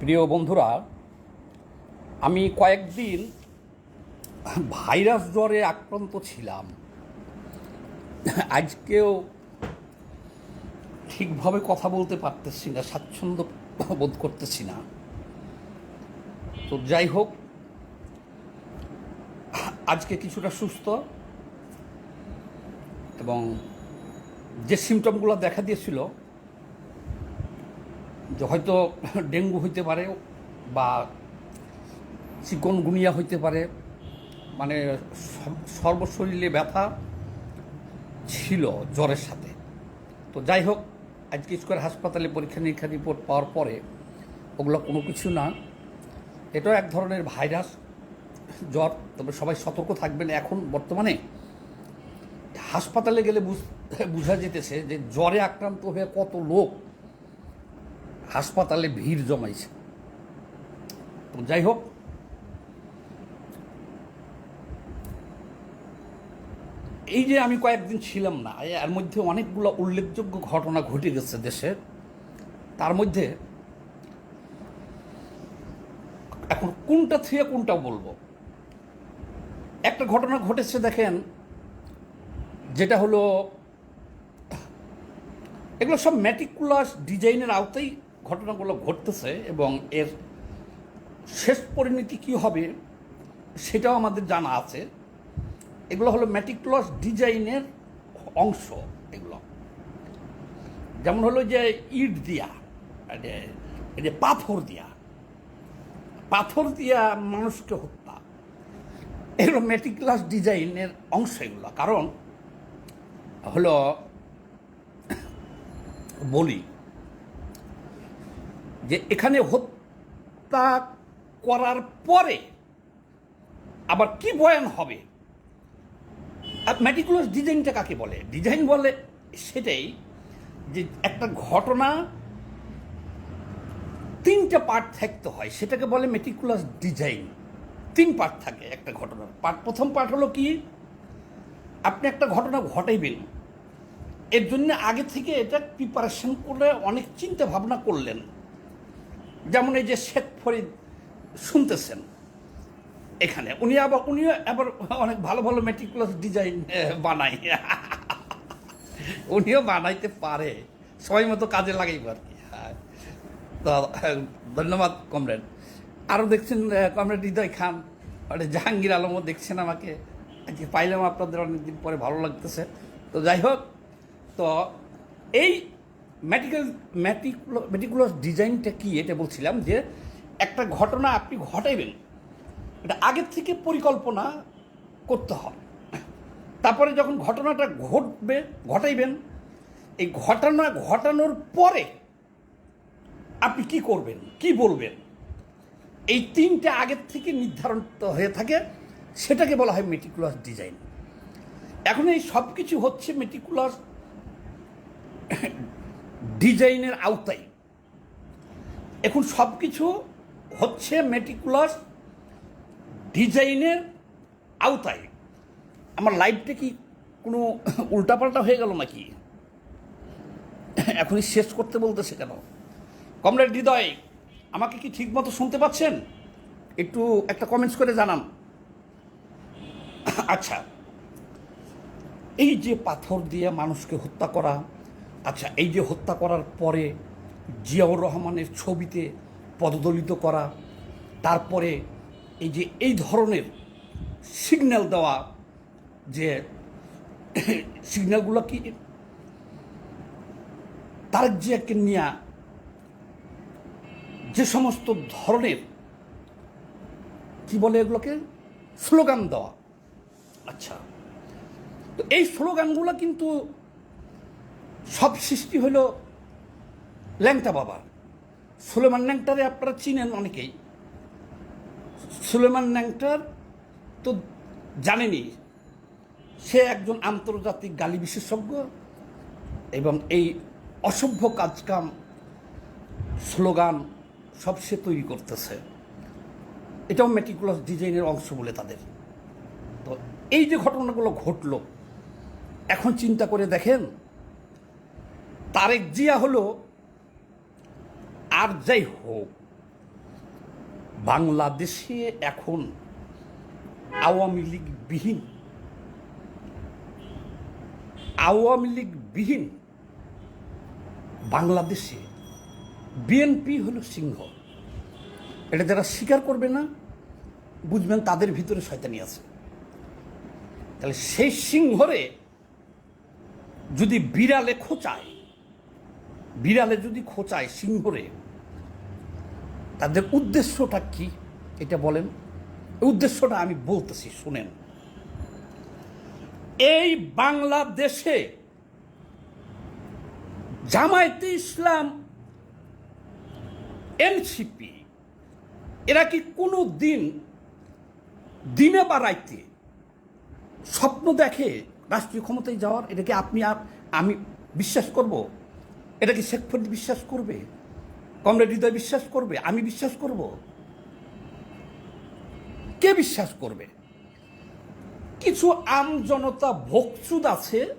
প্রিয় বন্ধুরা, আমি কয়েকদিন ভাইরাস জ্বরে আক্রান্ত ছিলাম। আজকেও ঠিকভাবে কথা বলতে পারতেছি না, স্বাচ্ছন্দ্য বোধ করতেছি না। তো যাই হোক, আজকে কিছুটা সুস্থ এবং যে সিমটমগুলো দেখা দিয়েছিল হয়তো ডেঙ্গু হইতে পারে বা চিকনগুনিয়া হইতে পারে মানে সর্বশরীরে ব্যথা ছিল জ্বরের সাথে। তো যাই হোক, আজকে স্কোয়ার হাসপাতালে পরীক্ষা নিরীক্ষা রিপোর্ট পাওয়ার পরে ওগুলো কোনো কিছু না। এটাও এক ধরনের ভাইরাস, জ্বর, তবে সবাই সতর্ক থাকবেন এখন, বর্তমানে। হাসপাতালে গেলে বুঝ- বোঝা যেতেছে যে জ্বরে আক্রান্ত হয়ে কত লোক হাসপাতালে ভিড় জমাইছে। তো যাই হোক, এই যে আমি কয়েকদিন ছিলাম না এর মধ্যে অনেকগুলো উল্লেখযোগ্য ঘটনা ঘটে গেছে দেশে। তার মধ্যে এখন কোনটা থেকে কোনটা বলব? একটা ঘটনা ঘটেছে দেখেন, যেটা হলো, এগুলো সব ম্যাটিকুলাস ডিজাইনের আওতায় ঘটনাগুলো ঘটতেছে এবং এর শেষ পরিণতি কী হবে সেটাও আমাদের জানা আছে। এগুলো হলো ম্যাটিকুলাস ডিজাইনের অংশ এগুলো। যেমন হলো যে ইট দিয়া যে পাথর দিয়া। পাথর দিয়া মানুষকে হত্যা। এগুলো ম্যাটিকুলাস ডিজাইনের অংশ এগুলো। কারণ হলো বলি যে এখানে হত্যা করার পরে আবার কি বয়ান হবে? ম্যাটিকুলাস ডিজাইনটা কাকে বলে? ডিজাইন বলে সেটাই যে একটা ঘটনা তিনটা পার্ট থাকতে হয়, সেটাকে বলে মেটিকুলাস ডিজাইন। তিন পার্ট থাকে একটা ঘটনার। পার্ট প্রথম পার্ট হলো কি? আপনি একটা ঘটনা ঘটাইবেন। এর জন্য আগে থেকে এটা প্রিপারেশন করে অনেক চিন্তা ভাবনা করলেন। যেমন এই যে শেখ ফরিদ শুনতেছেন এখানে, উনি আবার উনিও আবার অনেক ভালো ভালো মেটিকুলাস ডিজাইন বানায়। উনিও বানাইতে পারে। সবাই মতো কাজে লাগাইব আর কি। হ্যাঁ। তো, ধন্যবাদ, কমরেড। আরও দেখছেন কমরেড হৃদয় খান, আর জাহাঙ্গীর আলমও দেখছেন আমাকে। আজকে পাইলাম আপনাদের অনেকদিন পরে, ভালো লাগতেছে। তো যাই হোক, তো এই ম্যাটিক্যাল ম্যাটিকুলো ম্যাটিকুলাস ডিজাইনটা কী এটা বলছিলাম যে একটা ঘটনা আপনি ঘটাইবেন। এটা আগের থেকে পরিকল্পনা করতে হবে। তারপরে যখন ঘটনাটা ঘটবে, ঘটাইবেন, এই ঘটনা ঘটানোর পরে আপনি কি করবেন, কি বলবেন, এই তিনটা আগের থেকে নির্ধারণ হয়ে থাকে, সেটাকে বলা হয় মেটিকুলাস ডিজাইন এখন এই সব কিছু হচ্ছে মেটিকুলাস ডিজাইনের আওতায়। এখন সব কিছু হচ্ছে মেটিকুলাস ডিজাইনের আওতায়। আমার লাইফটা কি কোনো উল্টাপাল্টা হয়ে গেল নাকি? এখনই শেষ করতে বলতেছে কেন? কমরেড হৃদয়, আমাকে কি ঠিক মতো শুনতে পাচ্ছেন? একটু একটা কমেন্টস করে জানান। আচ্ছা এই যে পাথর দিয়ে মানুষকে হত্যা করা আচ্ছা এই যে হত্যা করার পরে জিয়াউর রহমানের ছবিতে পদদলিত করা, তারপরে এই যে এই ধরনের সিগন্যাল দেওয়া, যে সিগন্যালগুলো কি? তারেক জিয়াকে নিয়ে যে সমস্ত ধরনের, কি বলে এগুলোকে? স্লোগান দেওয়া। আচ্ছা তো এই স্লোগানগুলো কিন্তু সব সৃষ্টি হলো ল্যাংটা বাবার সুলেমান ল্যাংটারে আপনারা চিনেন অনেকেই। সুলেমান ল্যাংটার তো জানেনই, সে একজন আন্তর্জাতিক গালি বিশেষজ্ঞ এবং এই অসভ্য কাজকাম স্লোগান সব সে তৈরি করতেছে। এটাও মেটিকুলাস ডিজাইনের অংশ বলে তাদের। তো এই যে ঘটনাগুলো ঘটলো, এখন চিন্তা করে দেখেন তারেক জিয়া হলো আর যাই হোক, বাংলাদেশে এখন আওয়ামী লীগ বিহীন। আওয়ামী লীগ বিহীন। বাংলাদেশে বিএনপি হলো সিংহ। এটা যারা স্বীকার করবে না, বুঝবেন তাদের ভিতরে শয়তানি আছে। তাহলে সেই সিংহরে যদি বিড়ালে খোঁচায় বিড়ালে যদি খোঁচায় সিংহরে, তাদের উদ্দেশ্যটা কি? এটা বলেন। উদ্দেশ্যটা আমি বলতেছি, শুনেন। এই বাংলাদেশে জামায়াতে ইসলাম, এনসিপি, এরা কি কোনো দিন দিনে বা রাইতে স্বপ্ন দেখে রাষ্ট্রীয় ক্ষমতায় যাওয়ার? এটাকে আপনি আর আমি বিশ্বাস করব? এটা কি শেখ ফরিদ বিশ্বাস করবে? কমরেড হৃদয় বিশ্বাস করবে? আমি বিশ্বাস করব। কে বিশ্বাস করবে? কিছু আম জনতা ভোগচুদ আছে,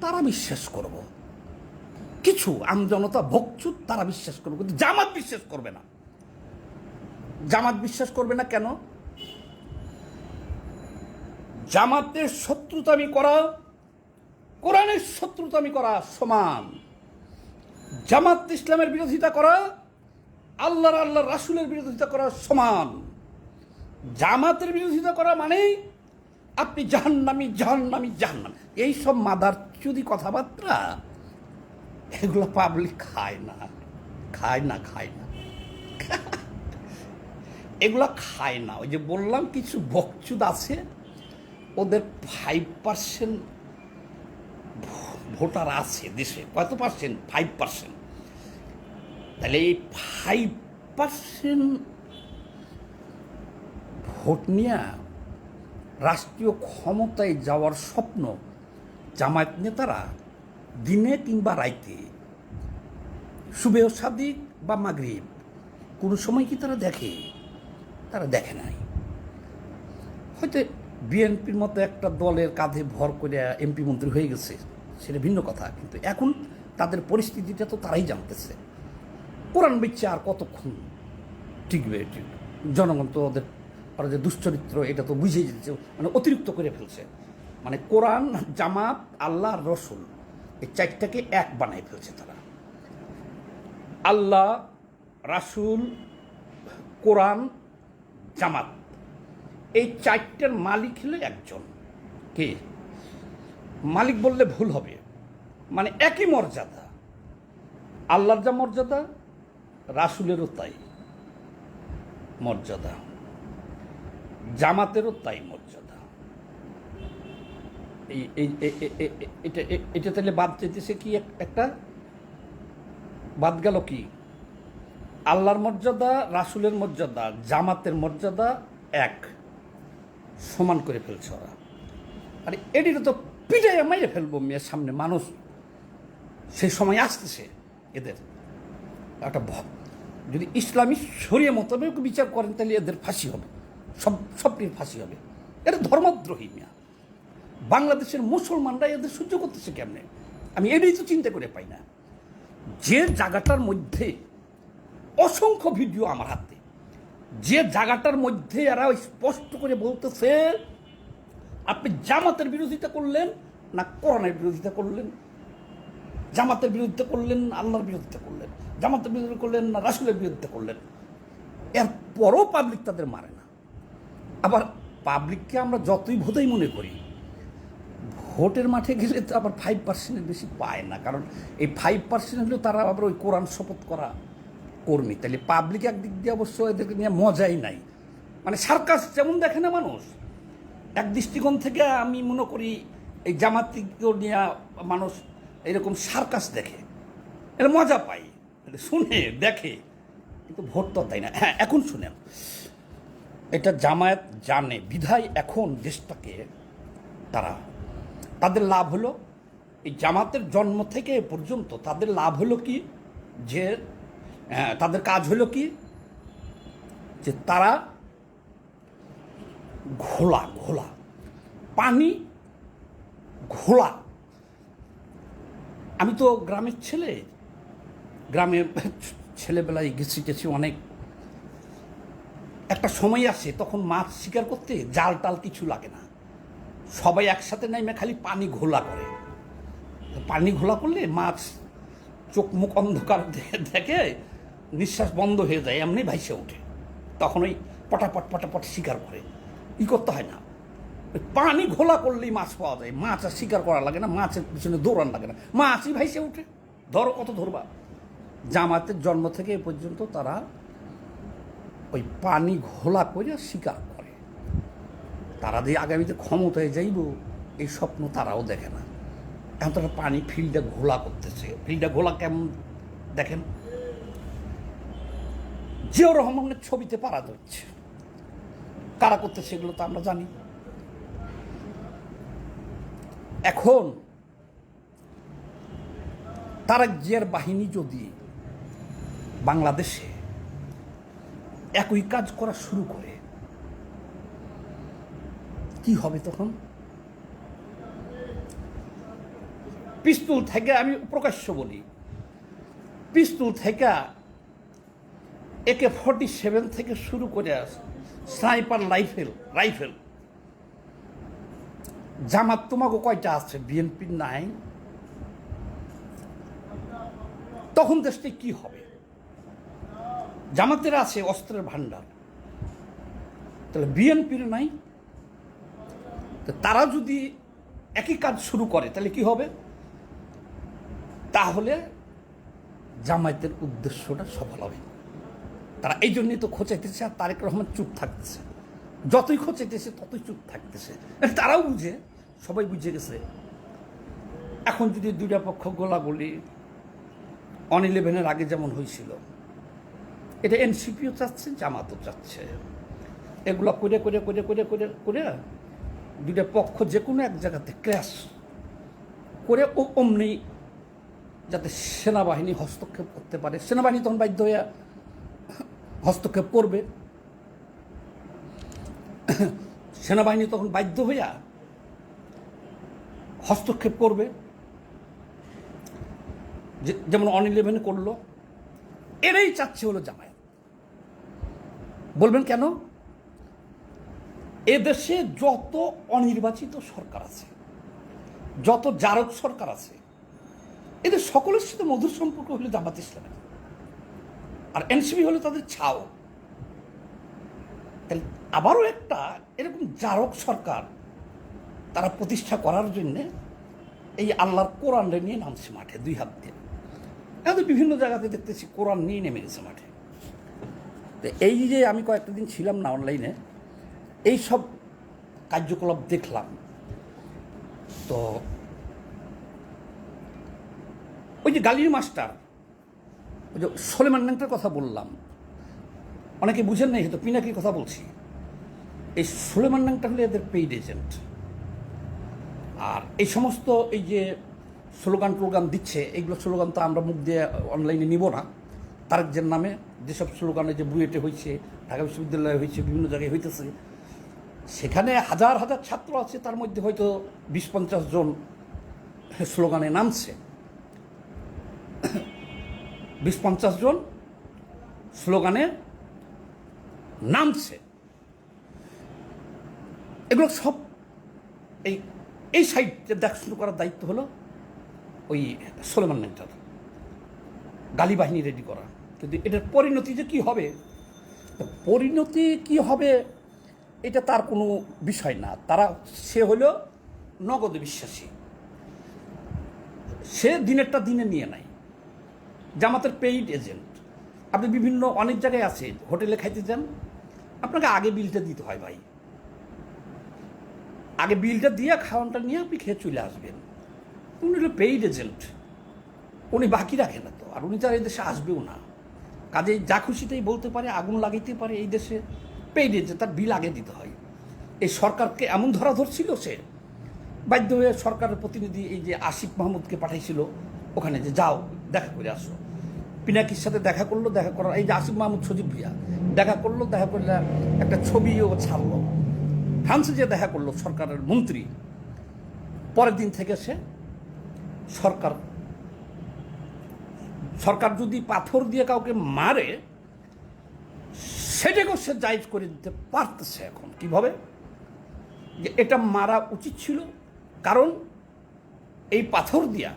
তারা বিশ্বাস করব। কিছু আম জনতা ভোগচুদ তারা বিশ্বাস করবে। কিন্তু জামাত বিশ্বাস করবে না। জামাত বিশ্বাস করবে না কেন? জামাতের শত্রুতামি করা, কোরআনের শত্রুতামি করা সমান। জামাত ইসলামের বিরোধিতা করা, আল্লাহর আল্লাহ রাসুলের বিরোধিতা করা সমান। জামাতের বিরোধিতা করা মানেই আপনি জাহান্নামি জাহান্নামি জাহান্নামি। এইসব মাদার চুদি কথাবার্তা, এগুলো পাবলিক খায় না। খায় না খায় না। এগুলো খায় না। ওই যে বললাম, কিছু বকচুদ আছে, ওদের ফাইভ পার্সেন্ট ভোটার আছে দেশে, কত পার্সেন্ট ফাইভ পার্সেন্ট তাহলে এই ফাইভ পার্সেন্ট ভোট নিয়ে রাষ্ট্রীয় ক্ষমতায় যাওয়ার স্বপ্ন জামায়াত নেতারা দিনে কিংবা রাইতে সুবেহ সাদিক বা মাগরিব, কোনো সময় কি তারা দেখে? তারা দেখে নাই। হয়তো বিএনপির মতো একটা দলের কাঁধে ভর করে এমপি মন্ত্রী হয়ে গেছে। সেটা ভিন্ন কথা, কিন্তু এখন তাদের পরিস্থিতিটা তো তারাই জানতেছে। কোরআন বিচ্ছে আর কতক্ষণ টিকবে জনগণ তো ওদের ওরা যে দুশ্চরিত্র, এটা তো বুঝেই যাচ্ছে মানে অতিরিক্ত করে ফেলছে। মানে কোরআন, জামাত, আল্লাহ, রসুল, এই চারটাকে এক বানায় ফেলছে তারা। আল্লাহ, রাসুল, কোরআন, জামাত, এই চারটার মালিক হলো একজন। কে? মালিক বললে ভুল হবে। মানে একই মর্যাদা। আল্লাহর যা মর্যাদা, রাসুলেরও তাই মর্যাদা। জামাতেরও তাই মর্যাদা। এই এটা এটা তাহলে বাদ যেতেছে কি এক- একটা? বাদ গেল কি? আল্লাহর মর্যাদা, রাসুলের মর্যাদা, জামাতের মর্যাদা এক। সমান করে ফেলছে ওরা। আরে এটিতে তো পিটাই মাইরে ফেলব মেয়ের সামনে, মানুষ। সেই সময় আসতেছে এদের। একটা যদি ইসলামী শরীয় মোতাবেক বিচার করেন, তাহলে এদের ফাঁসি হবে। সব সবটির ফাঁসি হবে। এটা ধর্মদ্রোহী মিয়া। বাংলাদেশের মুসলমানরা এদের সহ্য করতেছে কেমনে? আমি এটাই তো চিন্তা করে পাই না। যে জায়গাটার মধ্যে অসংখ্য ভিডিও আমার হাতে, যে জায়গাটার মধ্যে এরা স্পষ্ট করে বলতেছে আপনি জামাতের বিরোধিতা করলেন না কোরআনের বিরোধিতা করলেন? জামাতের বিরোধিতা করলেন আল্লাহর বিরোধিতা করলেন? জামাতের বিরোধিতা করলেন না রাসুলের বিরোধিতা করলেন? এরপরও পাবলিক তাদের মারে না। আবার পাবলিককে আমরা যতই ভোটাই মনে করি, ভোটের মাঠে গেলে তো আবার ফাইভ পার্সেন্টের বেশি পায় না। কারণ এই ফাইভ পার্সেন্ট হলেও তারা আবার ওই কোরআন শপথ করা কর্মী। তাহলে পাবলিক একদিক দিয়ে অবশ্য এদেরকে নিয়ে মজাই নাই। মানে সার্কাস যেমন দেখে না মানুষ এক দৃষ্টিকোণ থেকে আমি মনে করি এই জামাতিকেও নিয়ে মানুষ এরকম সার্কাস দেখে। এটা মজা পায় এটা শুনে দেখে। কিন্তু ভোট তো দেয় না। হ্যাঁ এখন শুনেন। এটা জামায়াত জানে বিধায় এখন দেশটাকে তারা তাদের লাভ হলো এই জামাতের জন্ম থেকে পর্যন্ত তাদের লাভ হলো কি? যে আহ, তাদের কাজ হলো কি? যে তারা ঘোলা ঘোলা। পানি, ঘোলা। আমি তো গ্রামের ছেলে। গ্রামে ছেলেবেলায় গেছি গেছি অনেক। একটা সময় আসে, তখন মাছ শিকার করতে জাল টাল কিছু লাগে না। সবাই একসাথে নেমে খালি পানি ঘোলা করে। পানি ঘোলা করলে মাছ চোখ মুখ অন্ধকার দেখে নিঃশ্বাস বন্ধ হয়ে যায়, এমনি ভাইসে ওঠে। তখন ওই পটাপট পটাপট শিকার করে। ই করতে হয় না। পানি ঘোলা করলেই মাছ পাওয়া যায়। মাছ আর শিকার করা লাগে না, মাছের পিছনে দৌড়ান লাগে না। মাছই ভাইসে ওঠে ধরো কত ধরবা। জামাতের জন্ম থেকে এ পর্যন্ত তারা ওই পানি ঘোলা করে শিকার করে। তারা যে আগামীতে ক্ষমতায় যাইব, এই স্বপ্ন তারাও দেখে না। এখন তারা পানি ফিল্ডে ঘোলা করতেছে। ফিল্ডে ঘোলা কেমন দেখেন? জিয়াউর রহমানের ছবিতে পারা যাচ্ছে কারা করতেছে সেগুলো তো আমরা জানি। এখন তারা জিয়ার বাহিনী যদি বাংলাদেশে একই কাজ করা শুরু করে, কি হবে তখন? পিস্তুল থেকে আমি প্রকাশ্য বলি, পিস্তুল থেকে একে ফর্টি সেভেন থেকে শুরু করে স্নাইপার রাইফেল রাইফেল। জামাত তোমাকে কয়টা আছে? বিএনপির নাই। তখন দেশটি কি হবে? জামাতের আছে অস্ত্রের ভান্ডার তাহলে বিএনপির নাই। তারা যদি একই কাজ শুরু করে, তাহলে কি হবে? তাহলে জামায়াতের উদ্দেশ্যটা সফল হবে। তারা এই জন্যই তো খোঁচাইতেছে আর তারেক রহমান চুপ থাকতেছে। যতই খোঁচাইতেছে, ততই চুপ থাকতেছে। তারাও বুঝে, সবাই বুঝে গেছে। এখন যদি দুইটা পক্ষ গোলাগুলি অন ইলেভেনের আগে যেমন হয়েছিল এটা এনসিপিও চাচ্ছে, জামাতও চাচ্ছে। এগুলো করে করে করে করে করে করে দুইটা পক্ষ যে কোনো এক জায়গাতে ক্র্যাশ করে ও অমনি যাতে সেনাবাহিনী হস্তক্ষেপ করতে পারে। সেনাবাহিনী তখন বাধ্য হয়ে হস্তক্ষেপ করবে। সেনাবাহিনী তখন বাধ্য হইয়া হস্তক্ষেপ করবে। যেমন অন ইলেভেন করল, এরাই চাচ্ছে হলো জামায়াত। বলবেন কেন? এদেশে যত অনির্বাচিত সরকার আছে, যত জারক সরকার আছে, এদের সকলের সাথে মধুর সম্পর্ক হলো জামাত ইসলামের। আর এনসিপি হলো তাদের ছাও। তাহলে আবারও একটা এরকম জারক সরকার তারা প্রতিষ্ঠা করার জন্যে এই আল্লাহর কোরআন নিয়ে নামছে মাঠে দুই হাত দিয়ে। এখন বিভিন্ন জায়গাতে দেখতেছি কোরআন নিয়ে নেমে গেছে মাঠে। তো এই যে আমি কয়েকটা দিন ছিলাম না অনলাইনে, এই সব কার্যকলাপ দেখলাম। তো ওই যে গালির মাস্টার যে সোলেমান ন্যাংটার কথা বললাম। অনেকে বুঝেন নাই হয়তো পিনাকির কথা বলছি। এই সোলেমান ন্যাংটা হলে এদের পেইড এজেন্ট আর এই সমস্ত এই যে স্লোগান টোলগান দিচ্ছে এইগুলো স্লোগান তো আমরা মুখ দিয়ে অনলাইনে নিব না। তারেকদের নামে যেসব স্লোগানে যে বুয়েটে হয়েছে ঢাকা বিশ্ববিদ্যালয়ে হয়েছে বিভিন্ন জায়গায় হইতেছে, সেখানে হাজার হাজার ছাত্র আছে, তার মধ্যে হয়তো বিশ পঞ্চাশ জন স্লোগানে নামছে। বিশ পঞ্চাশ জন স্লোগানে নামছে। এগুলো সব এই এই সাইডে দেখাশুনো করার দায়িত্ব হলো ওই সোলেমান নেতার গালি বাহিনী রেডি করা। কিন্তু এটার পরিণতি যে কী হবে, পরিণতি কি হবে, এটা তার কোনো বিষয় না। তারা, সে হলো নগদ বিশ্বাসী। সে দিনেরটা দিনে নিয়ে নেয়। জামাতের পেইড এজেন্ট আপনি বিভিন্ন অনেক জায়গায় আছে, হোটেলে খাইতে যান। আপনাকে আগে বিলটা দিতে হয় ভাই। আগে বিলটা দিয়ে খাওয়ানটা নিয়ে আপনি খেয়ে চলে আসবেন। উনি হলো পেইড এজেন্ট উনি বাকি রাখে না তো, আর উনি তো আর এই দেশে আসবেও না। কাজেই যা খুশিতেই বলতে পারে, আগুন লাগাইতে পারে এই দেশে। পেইড এজেন্ট তার বিল আগে দিতে হয়। এই সরকারকে এমন ধরা ধরছিল সে, বাধ্য হয়ে সরকারের প্রতিনিধি এই যে আসিফ মাহমুদকে পাঠাইছিল, ওখানে যে যাও, দেখা করে আসো। পিনাকির সাথে দেখা করল, দেখা করার, এই যে আসিফ মাহমুদ, সজীব ভুইয়া, দেখা করল, দেখা করলে একটা ছবিও ছাড়লো। ফ্রান্সে যে দেখা করল সরকারের মন্ত্রী, পরের দিন থেকে সে সরকার সরকার যদি পাথর দিয়ে কাউকে মারে, সেটাকেও সে জায়জ করে দিতে পারতেছে এখন। কীভাবে? যে এটা মারা উচিত ছিল, কারণ এই পাথর দিয়া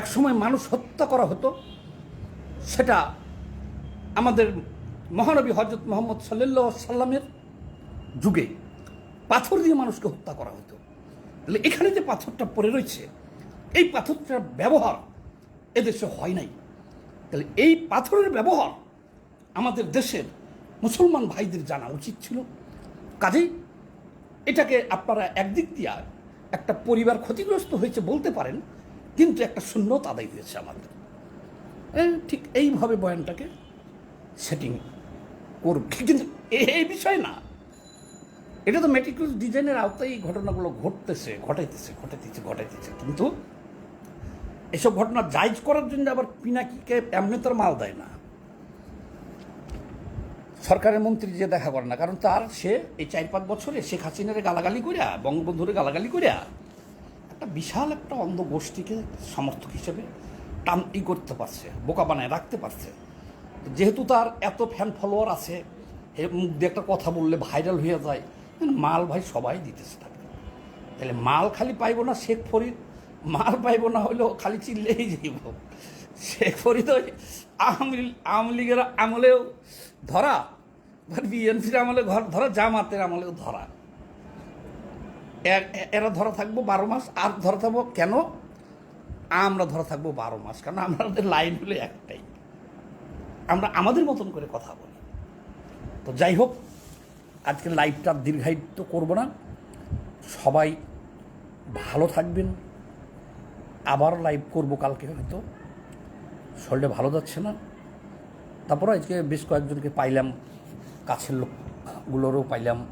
একসময় মানুষ হত্যা করা হতো সেটা আমাদের মহানবী হজরত মোহাম্মদ সাল্লাহ সাল্লামের যুগে পাথর দিয়ে মানুষকে হত্যা করা হতো। তাহলে এখানে যে পাথরটা পড়ে রয়েছে, এই পাথরটার ব্যবহার এদেশে হয় নাই। তাহলে এই পাথরের ব্যবহার আমাদের দেশের মুসলমান ভাইদের জানা উচিত ছিল। কাজেই এটাকে আপনারা একদিক দিয়ে একটা পরিবার ক্ষতিগ্রস্ত হয়েছে বলতে পারেন, কিন্তু একটা শূন্যতা আদায় হয়েছে আমাদের। ঠিক এইভাবে বয়ানটাকে সেটিং করব। কিন্তু এই বিষয় না। এটা তো মেটিকুলাস ডিজাইনের আওতায় এই ঘটনাগুলো ঘটতেছে, ঘটাইতেছে ঘটাইতেছে ঘটাইতেছে। কিন্তু এসব ঘটনা জায়জ করার জন্য আবার পিনাকিকে এমনি তার মাল দেয় না। সরকারের মন্ত্রী যে দেখা করে না, কারণ তার সে এই চার পাঁচ বছরে শেখ হাসিনারে গালাগালি করিয়া বঙ্গবন্ধুরে গালাগালি করিয়া একটা বিশাল একটা অন্ধ গোষ্ঠীকে সমর্থক হিসেবে টান ই করতে পারছে, বোকা বানায় রাখতে পারছে। যেহেতু তার এত ফ্যান ফলোয়ার আছে মুখ দিয়ে একটা কথা বললে ভাইরাল হয়ে যায় মাল ভাই সবাই দিতেছে তাকে। তাহলে মাল খালি পাইবো না শেখ ফরিদ, মাল পাইব না হলেও খালি চিল্লেই যাইব। শেখ ফরিদ ওই আওয়ামী আওয়ামী লীগের আমলেও ধরা বিএনপির আমলে ঘর ধরা, জামাতের আমলেও ধরা। এরা ধরা থাকব বারো মাস, আর ধরা থাকব কেন? আমরা ধরা থাকব বারো মাস, কারণ আমাদের লাইন হলো একটাই। আমরা আমাদের মতন করে কথা বলি। তো যাই হোক আজকে লাইভটা দীর্ঘায়িত করব না। সবাই ভালো থাকবেন। আবার লাইভ করব কালকে হয়তো। শরীরটা ভালো যাচ্ছে না। তারপর আজকে বেশ কয়েকজনকে পাইলাম, কাছের লোকগুলোরও পাইলাম।